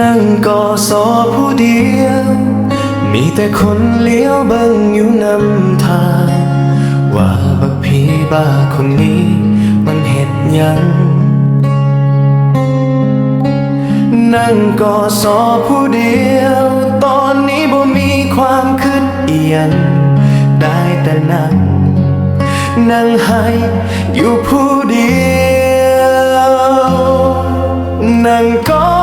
นั่งกอสอผู้เดียว มีแต่คนเลี้ยวเบิ่งอยู่นำทาง ว่าบักพีบ้าคนนี้มันเห็ดยัง นั่งกอสอผู้เดียว ตอนนี้บ่มีความคิดเอียงได้แต่นั่ง นั่งให้อยู่ผู้เดียว นั่งกอ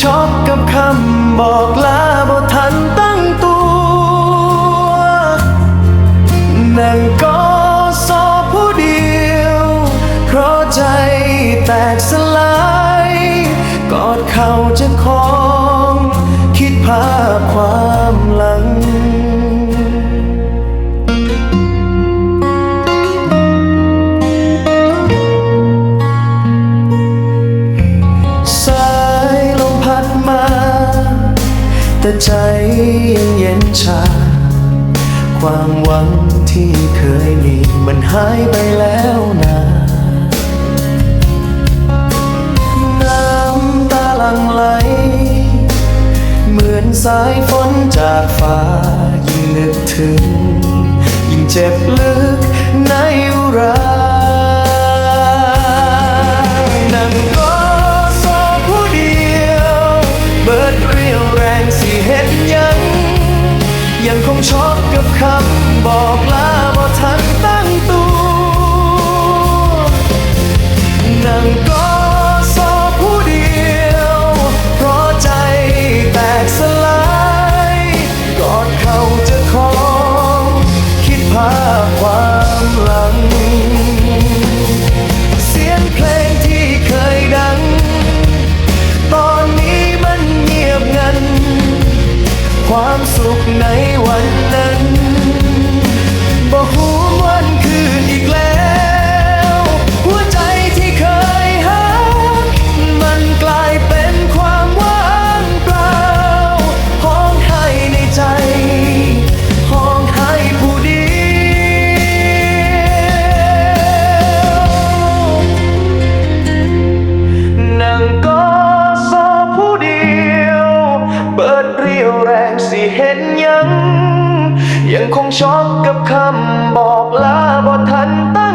ช็อกกับคำบอกลาบ่ทันตั้งตัว นั่งกอสอผู้เดียว เพราะใจแตกสลาย กอดเขาจะคอง คิดภาพความ แต่ใจยังเย็นชา ความหวังที่เคยมีมันหายไปแล้วนะน้ำตาลังไหล เหมือนสายฝนจากฟ้ายิ่งนึกถึง ยิ่งเจ็บลึกใน ยังคงช็อกกับคำบอกลาบ่ทันตั้งตัวนั่งก็สอผู้เดียว เพราะใจแตกสลายกอดเขาจะคองคิดภาพความหลัง เสียงเพลงที่เคยดัง ตอนนี้มันเงียบงัน ความสุขใน เห็นยัง ยังคงช็อกกับคำบอกลาบ่ทันตั้